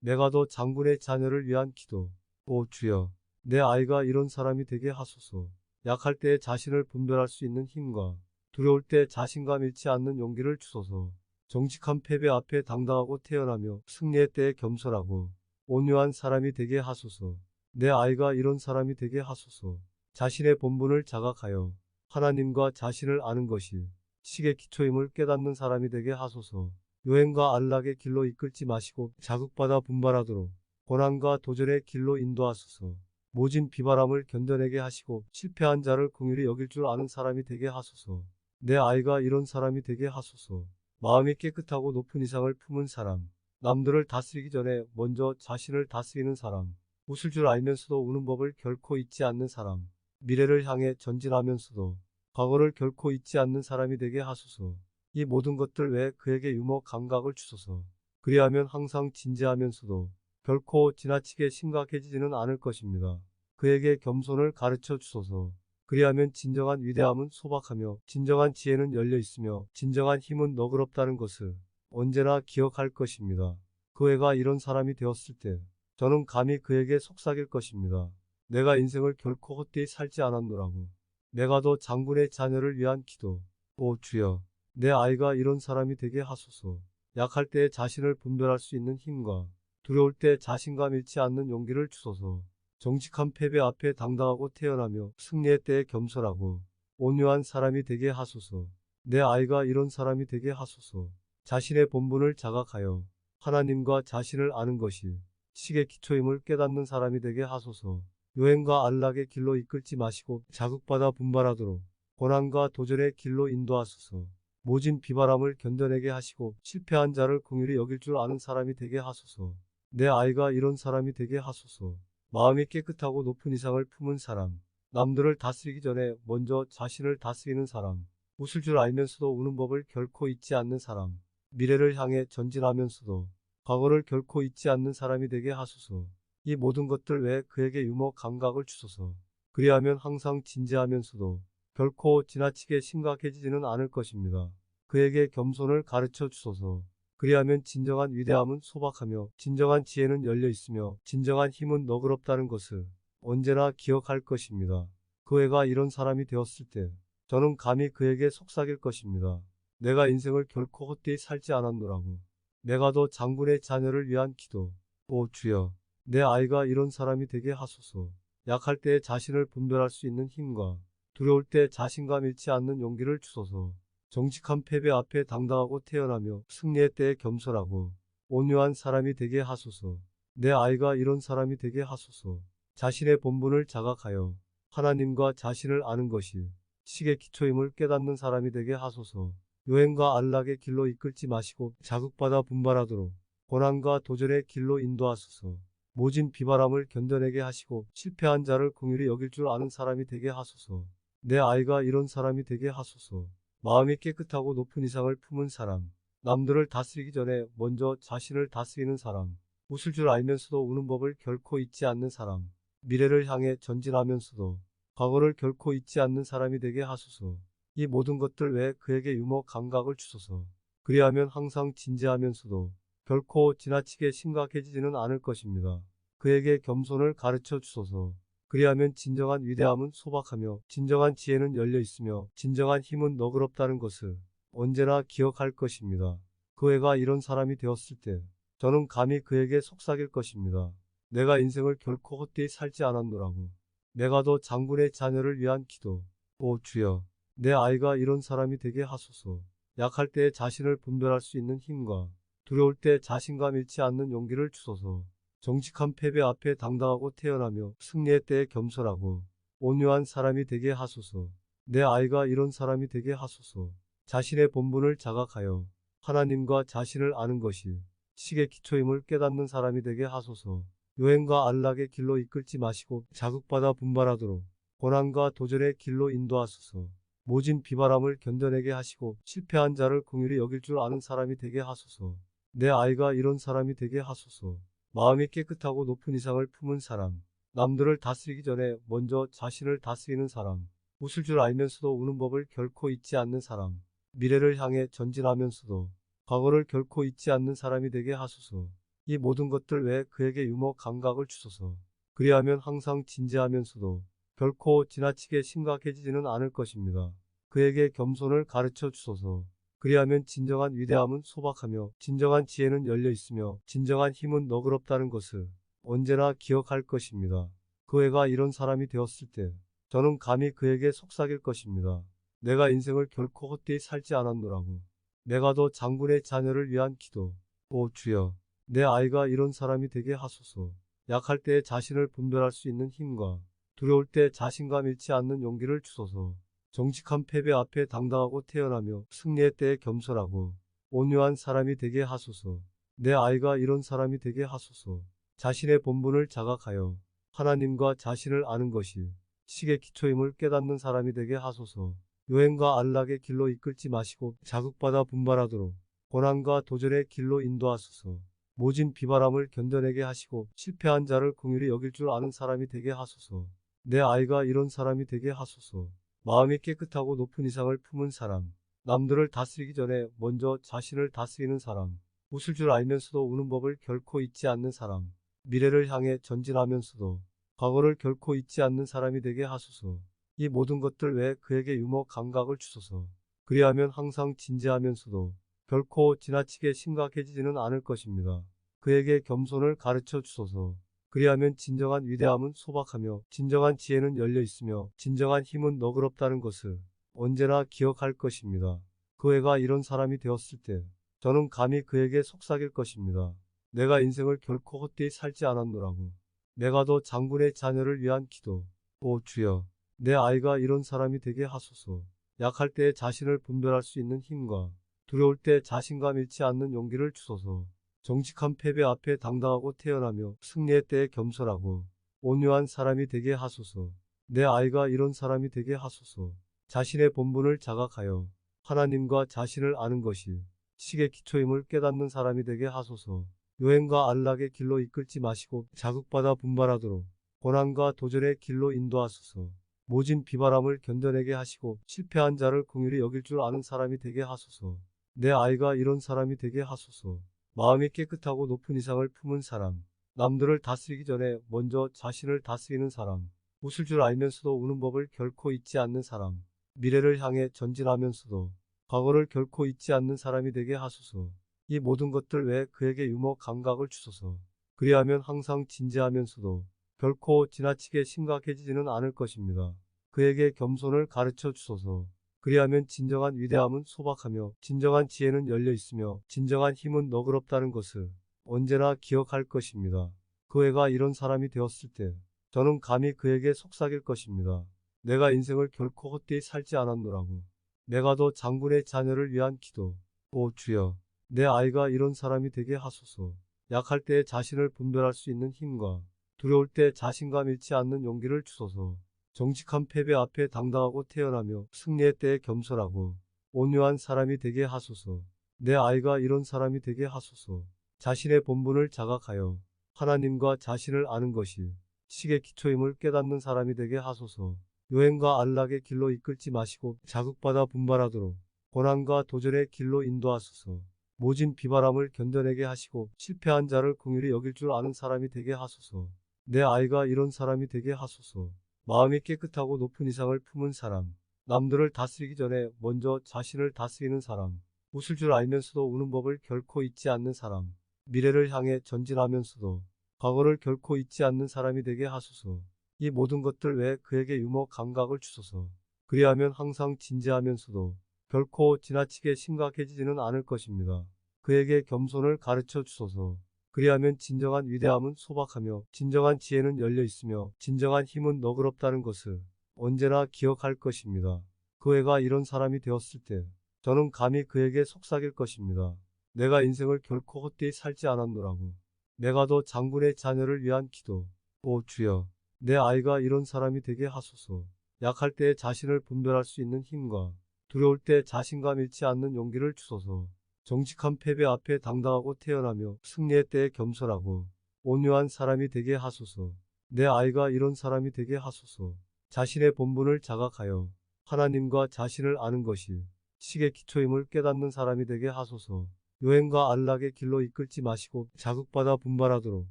내가 더 장군의 자녀를 위한 기도. 오 주여, 내 아이가 이런 사람이 되게 하소서. 약할 때 자신을 분별할 수 있는 힘과 두려울 때 자신감 잃지 않는 용기를 주소서. 정직한 패배 앞에 당당하고 태어나며 승리의 때에 겸손하고 온유한 사람이 되게 하소서. 내 아이가 이런 사람이 되게 하소서. 자신의 본분을 자각하여 하나님과 자신을 아는 것이 식의 기초임을 깨닫는 사람이 되게 하소서. 여행과 안락의 길로 이끌지 마시고 자극받아 분발하도록 고난과 도전의 길로 인도하소서. 모진 비바람을 견뎌내게 하시고 실패한 자를 긍휼히 여길 줄 아는 사람이 되게 하소서. 내 아이가 이런 사람이 되게 하소서. 마음이 깨끗하고 높은 이상을 품은 사람. 남들을 다스리기 전에 먼저 자신을 다스리는 사람. 웃을 줄 알면서도 우는 법을 결코 잊지 않는 사람. 미래를 향해 전진하면서도 과거를 결코 잊지 않는 사람이 되게 하소서. 이 모든 것들 외에 그에게 유머 감각을 주소서. 그리하면 항상 진지하면서도 결코 지나치게 심각해지지는 않을 것입니다. 그에게 겸손을 가르쳐 주소서. 그리하면 진정한 위대함은 소박하며 진정한 지혜는 열려 있으며 진정한 힘은 너그럽다는 것을 언제나 기억할 것입니다. 그 애가 이런 사람이 되었을 때 저는 감히 그에게 속삭일 것입니다. 내가 인생을 결코 헛되이 살지 않았노라고. 내가 더 장군의 자녀를 위한 기도. 오 주여, 내 아이가 이런 사람이 되게 하소서. 약할 때 자신을 분별할 수 있는 힘과 두려울 때 자신감 잃지 않는 용기를 주소서. 정직한 패배 앞에 당당하고 태어나며 승리의 때에 겸손하고 온유한 사람이 되게 하소서. 내 아이가 이런 사람이 되게 하소서. 자신의 본분을 자각하여 하나님과 자신을 아는 것이 식의 기초임을 깨닫는 사람이 되게 하소서. 여행과 안락의 길로 이끌지 마시고 자극받아 분발하도록 고난과 도전의 길로 인도하소서. 모진 비바람을 견뎌내게 하시고 실패한 자를 긍휼히 여길 줄 아는 사람이 되게 하소서. 내 아이가 이런 사람이 되게 하소서. 마음이 깨끗하고 높은 이상을 품은 사람. 남들을 다스리기 전에 먼저 자신을 다스리는 사람. 웃을 줄 알면서도 우는 법을 결코 잊지 않는 사람. 미래를 향해 전진하면서도 과거를 결코 잊지 않는 사람이 되게 하소서. 이 모든 것들 외에 그에게 유머 감각을 주소서. 그리하면 항상 진지하면서도 결코 지나치게 심각해지지는 않을 것입니다. 그에게 겸손을 가르쳐 주소서. 그리하면 진정한 위대함은 소박하며 진정한 지혜는 열려 있으며 진정한 힘은 너그럽다는 것을 언제나 기억할 것입니다. 그 애가 이런 사람이 되었을 때 저는 감히 그에게 속삭일 것입니다. 내가 인생을 결코 헛되이 살지 않았노라고. 내가 더 장군의 자녀를 위한 기도. 오 주여, 내 아이가 이런 사람이 되게 하소서. 약할 때 자신을 분별할 수 있는 힘과 두려울 때 자신감 잃지 않는 용기를 주소서. 정직한 패배 앞에 당당하고 태어나며 승리의 때에 겸손하고 온유한 사람이 되게 하소서. 내 아이가 이런 사람이 되게 하소서. 자신의 본분을 자각하여 하나님과 자신을 아는 것이 식의 기초임을 깨닫는 사람이 되게 하소서. 여행과 안락의 길로 이끌지 마시고 자극받아 분발하도록 고난과 도전의 길로 인도하소서. 모진 비바람을 견뎌내게 하시고 실패한 자를 긍휼히 여길 줄 아는 사람이 되게 하소서. 내 아이가 이런 사람이 되게 하소서. 마음이 깨끗하고 높은 이상을 품은 사람. 남들을 다스리기 전에 먼저 자신을 다스리는 사람. 웃을 줄 알면서도 우는 법을 결코 잊지 않는 사람. 미래를 향해 전진하면서도 과거를 결코 잊지 않는 사람이 되게 하소서. 이 모든 것들 외에 그에게 유머 감각을 주소서. 그리하면 항상 진지하면서도 결코 지나치게 심각해지지는 않을 것입니다. 그에게 겸손을 가르쳐 주소서. 그리하면 진정한 위대함은 소박하며 진정한 지혜는 열려 있으며 진정한 힘은 너그럽다는 것을 언제나 기억할 것입니다. 그 애가 이런 사람이 되었을 때 저는 감히 그에게 속삭일 것입니다. 내가 인생을 결코 헛되이 살지 않았노라고. 내가 더 장군의 자녀를 위한 기도. 오 주여, 내 아이가 이런 사람이 되게 하소서. 약할 때 자신을 분별할 수 있는 힘과 두려울 때 자신감 잃지 않는 용기를 주소서. 정직한 패배 앞에 당당하고 태어나며 승리의 때에 겸손하고 온유한 사람이 되게 하소서. 내 아이가 이런 사람이 되게 하소서. 자신의 본분을 자각하여 하나님과 자신을 아는 것이 식의 기초임을 깨닫는 사람이 되게 하소서. 여행과 안락의 길로 이끌지 마시고 자극받아 분발하도록 고난과 도전의 길로 인도하소서. 모진 비바람을 견뎌내게 하시고 실패한 자를 긍휼히 여길 줄 아는 사람이 되게 하소서. 내 아이가 이런 사람이 되게 하소서. 마음이 깨끗하고 높은 이상을 품은 사람. 남들을 다스리기 전에 먼저 자신을 다스리는 사람. 웃을 줄 알면서도 우는 법을 결코 잊지 않는 사람. 미래를 향해 전진하면서도 과거를 결코 잊지 않는 사람이 되게 하소서. 이 모든 것들 외에 그에게 유머 감각을 주소서. 그리하면 항상 진지하면서도 결코 지나치게 심각해지지는 않을 것입니다. 그에게 겸손을 가르쳐 주소서. 그리하면 진정한 위대함은 소박하며 진정한 지혜는 열려 있으며 진정한 힘은 너그럽다는 것을 언제나 기억할 것입니다. 그 애가 이런 사람이 되었을 때 저는 감히 그에게 속삭일 것입니다. 내가 인생을 결코 헛되이 살지 않았노라고. 내가 더 장군의 자녀를 위한 기도. 오 주여, 내 아이가 이런 사람이 되게 하소서. 약할 때 자신을 분별할 수 있는 힘과 두려울 때 자신감 잃지 않는 용기를 주소서. 정직한 패배 앞에 당당하고 태어나며 승리의 때에 겸손하고 온유한 사람이 되게 하소서. 내 아이가 이런 사람이 되게 하소서. 자신의 본분을 자각하여 하나님과 자신을 아는 것이 식의 기초임을 깨닫는 사람이 되게 하소서. 여행과 안락의 길로 이끌지 마시고 자극받아 분발하도록 고난과 도전의 길로 인도하소서. 모진 비바람을 견뎌내게 하시고 실패한 자를 긍휼히 여길 줄 아는 사람이 되게 하소서. 내 아이가 이런 사람이 되게 하소서. 마음이 깨끗하고 높은 이상을 품은 사람. 남들을 다스리기 전에 먼저 자신을 다스리는 사람. 웃을 줄 알면서도 우는 법을 결코 잊지 않는 사람. 미래를 향해 전진하면서도 과거를 결코 잊지 않는 사람이 되게 하소서. 이 모든 것들 외에 그에게 유머 감각을 주소서. 그리하면 항상 진지하면서도 결코 지나치게 심각해지지는 않을 것입니다. 그에게 겸손을 가르쳐 주소서. 그리하면 진정한 위대함은 소박하며 진정한 지혜는 열려 있으며 진정한 힘은 너그럽다는 것을 언제나 기억할 것입니다. 그 애가 이런 사람이 되었을 때 저는 감히 그에게 속삭일 것입니다. 내가 인생을 결코 헛되이 살지 않았노라고. 내가 더 장군의 자녀를 위한 기도. 오 주여, 내 아이가 이런 사람이 되게 하소서. 약할 때 자신을 분별할 수 있는 힘과 두려울 때 자신감 잃지 않는 용기를 주소서. 정직한 패배 앞에 당당하고 태어나며 승리의 때에 겸손하고 온유한 사람이 되게 하소서. 내 아이가 이런 사람이 되게 하소서. 자신의 본분을 자각하여 하나님과 자신을 아는 것이 식의 기초임을 깨닫는 사람이 되게 하소서. 여행과 안락의 길로 이끌지 마시고 자극받아 분발하도록 고난과 도전의 길로 인도하소서. 모진 비바람을 견뎌내게 하시고 실패한 자를 긍휼히 여길 줄 아는 사람이 되게 하소서. 내 아이가 이런 사람이 되게 하소서. 마음이 깨끗하고 높은 이상을 품은 사람. 남들을 다스리기 전에 먼저 자신을 다스리는 사람. 웃을 줄 알면서도 우는 법을 결코 잊지 않는 사람. 미래를 향해 전진하면서도 과거를 결코 잊지 않는 사람이 되게 하소서. 이 모든 것들 외에 그에게 유머 감각을 주소서. 그리하면 항상 진지하면서도 결코 지나치게 심각해지지는 않을 것입니다. 그에게 겸손을 가르쳐 주소서. 그리하면 진정한 위대함은 소박하며 진정한 지혜는 열려 있으며 진정한 힘은 너그럽다는 것을 언제나 기억할 것입니다. 그 애가 이런 사람이 되었을 때 저는 감히 그에게 속삭일 것입니다. 내가 인생을 결코 헛되이 살지 않았노라고. 내가 더 장군의 자녀를 위한 기도. 오 주여, 내 아이가 이런 사람이 되게 하소서. 약할 때 자신을 분별할 수 있는 힘과 두려울 때 자신감 잃지 않는 용기를 주소서. 정직한 패배 앞에 당당하고 태어나며 승리의 때에 겸손하고 온유한 사람이 되게 하소서. 내 아이가 이런 사람이 되게 하소서. 자신의 본분을 자각하여 하나님과 자신을 아는 것이 식의 기초임을 깨닫는 사람이 되게 하소서. 여행과 안락의 길로 이끌지 마시고 자극받아 분발하도록 고난과 도전의 길로 인도하소서. 모진 비바람을 견뎌내게 하시고 실패한 자를 긍휼히 여길 줄 아는 사람이 되게 하소서. 내 아이가 이런 사람이 되게 하소서. 마음이 깨끗하고 높은 이상을 품은 사람. 남들을 다스리기 전에 먼저 자신을 다스리는 사람. 웃을 줄 알면서도 우는 법을 결코 잊지 않는 사람. 미래를 향해 전진하면서도 과거를 결코 잊지 않는 사람이 되게 하소서. 이 모든 것들 외에 그에게 유머 감각을 주소서. 그리하면 항상 진지하면서도 결코 지나치게 심각해지지는 않을 것입니다. 그에게 겸손을 가르쳐 주소서. 그리하면 진정한 위대함은 소박하며 진정한 지혜는 열려 있으며 진정한 힘은 너그럽다는 것을 언제나 기억할 것입니다. 그 애가 이런 사람이 되었을 때 저는 감히 그에게 속삭일 것입니다. 내가 인생을 결코 헛되이 살지 않았노라고. 내가 더 장군의 자녀를 위한 기도. 오 주여, 내 아이가 이런 사람이 되게 하소서. 약할 때 자신을 분별할 수 있는 힘과 두려울 때 자신감 잃지 않는 용기를 주소서. 정직한 패배 앞에 당당하고 태어나며 승리의 때에 겸손하고 온유한 사람이 되게 하소서. 내 아이가 이런 사람이 되게 하소서. 자신의 본분을 자각하여 하나님과 자신을 아는 것이 식의 기초임을 깨닫는 사람이 되게 하소서. 여행과 안락의 길로 이끌지 마시고 자극받아 분발하도록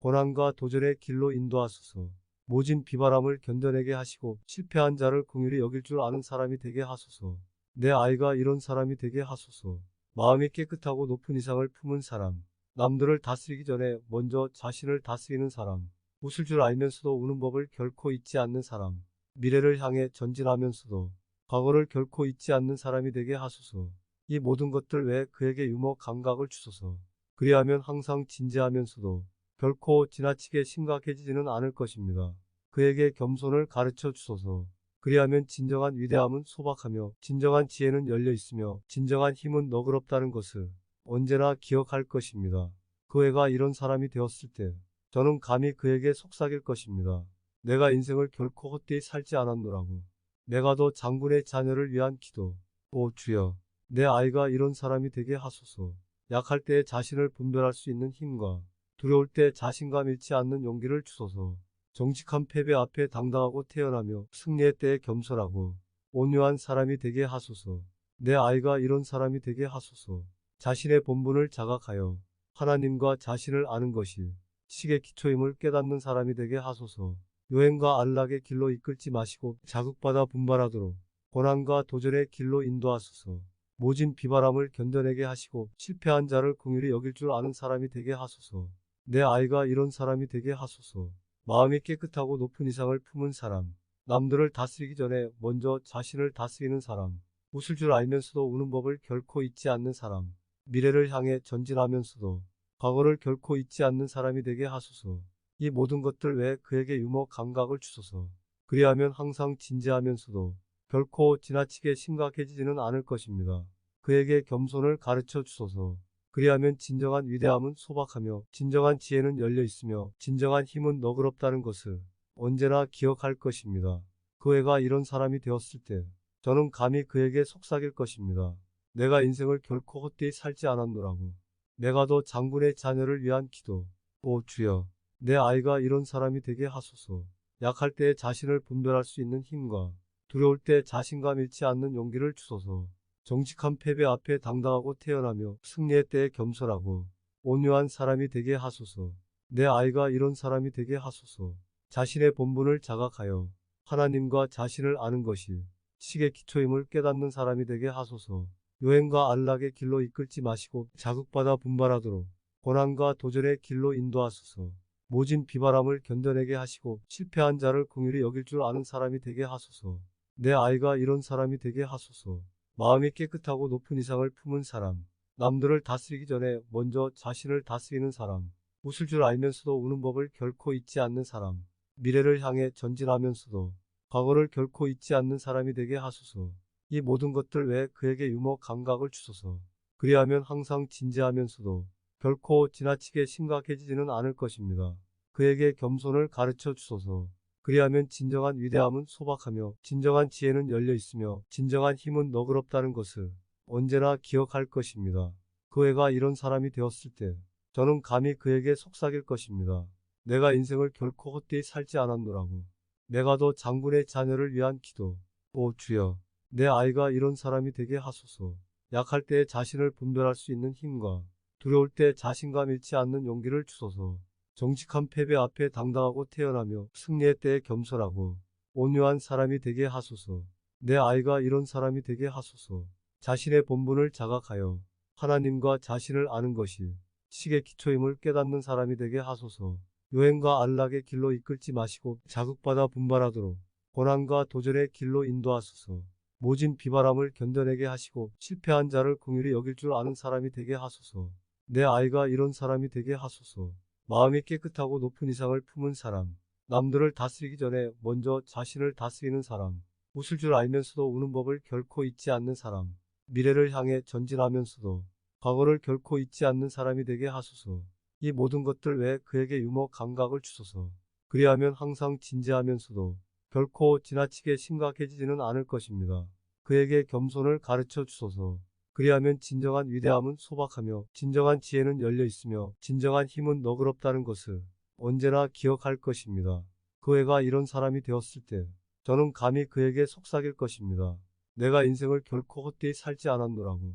고난과 도전의 길로 인도하소서. 모진 비바람을 견뎌내게 하시고 실패한 자를 긍휼히 여길 줄 아는 사람이 되게 하소서. 내 아이가 이런 사람이 되게 하소서. 마음이 깨끗하고 높은 이상을 품은 사람. 남들을 다스리기 전에 먼저 자신을 다스리는 사람. 웃을 줄 알면서도 우는 법을 결코 잊지 않는 사람. 미래를 향해 전진하면서도 과거를 결코 잊지 않는 사람이 되게 하소서. 이 모든 것들 외에 그에게 유머 감각을 주소서. 그리하면 항상 진지하면서도 결코 지나치게 심각해지지는 않을 것입니다. 그에게 겸손을 가르쳐 주소서. 그리하면 진정한 위대함은 소박하며 진정한 지혜는 열려 있으며 진정한 힘은 너그럽다는 것을 언제나 기억할 것입니다. 그 애가 이런 사람이 되었을 때 저는 감히 그에게 속삭일 것입니다. 내가 인생을 결코 헛되이 살지 않았노라고. 내가 더 장군의 자녀를 위한 기도. 오 주여, 내 아이가 이런 사람이 되게 하소서. 약할 때에 자신을 분별할 수 있는 힘과 두려울 때 자신감 잃지 않는 용기를 주소서. 정직한 패배 앞에 당당하고 태어나며 승리의 때에 겸손하고 온유한 사람이 되게 하소서. 내 아이가 이런 사람이 되게 하소서. 자신의 본분을 자각하여 하나님과 자신을 아는 것이 식의 기초임을 깨닫는 사람이 되게 하소서. 여행과 안락의 길로 이끌지 마시고 자극받아 분발하도록 고난과 도전의 길로 인도하소서. 모진 비바람을 견뎌내게 하시고 실패한 자를 긍휼히 여길 줄 아는 사람이 되게 하소서. 내 아이가 이런 사람이 되게 하소서. 마음이 깨끗하고 높은 이상을 품은 사람. 남들을 다스리기 전에 먼저 자신을 다스리는 사람. 웃을 줄 알면서도 우는 법을 결코 잊지 않는 사람. 미래를 향해 전진하면서도 과거를 결코 잊지 않는 사람이 되게 하소서. 이 모든 것들 외에 그에게 유머 감각을 주소서. 그리하면 항상 진지하면서도 결코 지나치게 심각해지지는 않을 것입니다. 그에게 겸손을 가르쳐 주소서. 그리하면 진정한 위대함은 소박하며 진정한 지혜는 열려 있으며 진정한 힘은 너그럽다는 것을 언제나 기억할 것입니다. 그 애가 이런 사람이 되었을 때 저는 감히 그에게 속삭일 것입니다. 내가 인생을 결코 헛되이 살지 않았노라고. 내가 더 장군의 자녀를 위한 기도. 오 주여, 내 아이가 이런 사람이 되게 하소서. 약할 때에 자신을 분별할 수 있는 힘과 두려울 때 자신감 잃지 않는 용기를 주소서. 정직한 패배 앞에 당당하고 태어나며 승리의 때에 겸손하고 온유한 사람이 되게 하소서. 내 아이가 이런 사람이 되게 하소서. 자신의 본분을 자각하여 하나님과 자신을 아는 것이 식의 기초임을 깨닫는 사람이 되게 하소서. 여행과 안락의 길로 이끌지 마시고 자극받아 분발하도록 고난과 도전의 길로 인도하소서. 모진 비바람을 견뎌내게 하시고 실패한 자를 긍휼히 여길 줄 아는 사람이 되게 하소서. 내 아이가 이런 사람이 되게 하소서. 마음이 깨끗하고 높은 이상을 품은 사람. 남들을 다스리기 전에 먼저 자신을 다스리는 사람. 웃을 줄 알면서도 우는 법을 결코 잊지 않는 사람. 미래를 향해 전진하면서도 과거를 결코 잊지 않는 사람이 되게 하소서. 이 모든 것들 외에 그에게 유머 감각을 주소서. 그리하면 항상 진지하면서도 결코 지나치게 심각해지지는 않을 것입니다. 그에게 겸손을 가르쳐 주소서. 그리하면 진정한 위대함은 소박하며 진정한 지혜는 열려 있으며 진정한 힘은 너그럽다는 것을 언제나 기억할 것입니다. 그 애가 이런 사람이 되었을 때 저는 감히 그에게 속삭일 것입니다. 내가 인생을 결코 헛되이 살지 않았노라고. 내가 더 장군의 자녀를 위한 기도. 오 주여, 내 아이가 이런 사람이 되게 하소서. 약할 때에 자신을 분별할 수 있는 힘과 두려울 때 자신감 잃지 않는 용기를 주소서. 정직한 패배 앞에 당당하고 태어나며 승리의 때에 겸손하고 온유한 사람이 되게 하소서. 내 아이가 이런 사람이 되게 하소서. 자신의 본분을 자각하여 하나님과 자신을 아는 것이 식의 기초임을 깨닫는 사람이 되게 하소서. 여행과 안락의 길로 이끌지 마시고 자극받아 분발하도록 고난과 도전의 길로 인도하소서. 모진 비바람을 견뎌내게 하시고 실패한 자를 긍휼히 여길 줄 아는 사람이 되게 하소서. 내 아이가 이런 사람이 되게 하소서. 마음이 깨끗하고 높은 이상을 품은 사람. 남들을 다스리기 전에 먼저 자신을 다스리는 사람. 웃을 줄 알면서도 우는 법을 결코 잊지 않는 사람. 미래를 향해 전진하면서도 과거를 결코 잊지 않는 사람이 되게 하소서. 이 모든 것들 외에 그에게 유머 감각을 주소서. 그리하면 항상 진지하면서도 결코 지나치게 심각해지지는 않을 것입니다. 그에게 겸손을 가르쳐 주소서. 그리하면 진정한 위대함은 소박하며 진정한 지혜는 열려 있으며 진정한 힘은 너그럽다는 것을 언제나 기억할 것입니다. 그 애가 이런 사람이 되었을 때 저는 감히 그에게 속삭일 것입니다. 내가 인생을 결코 헛되이 살지 않았노라고.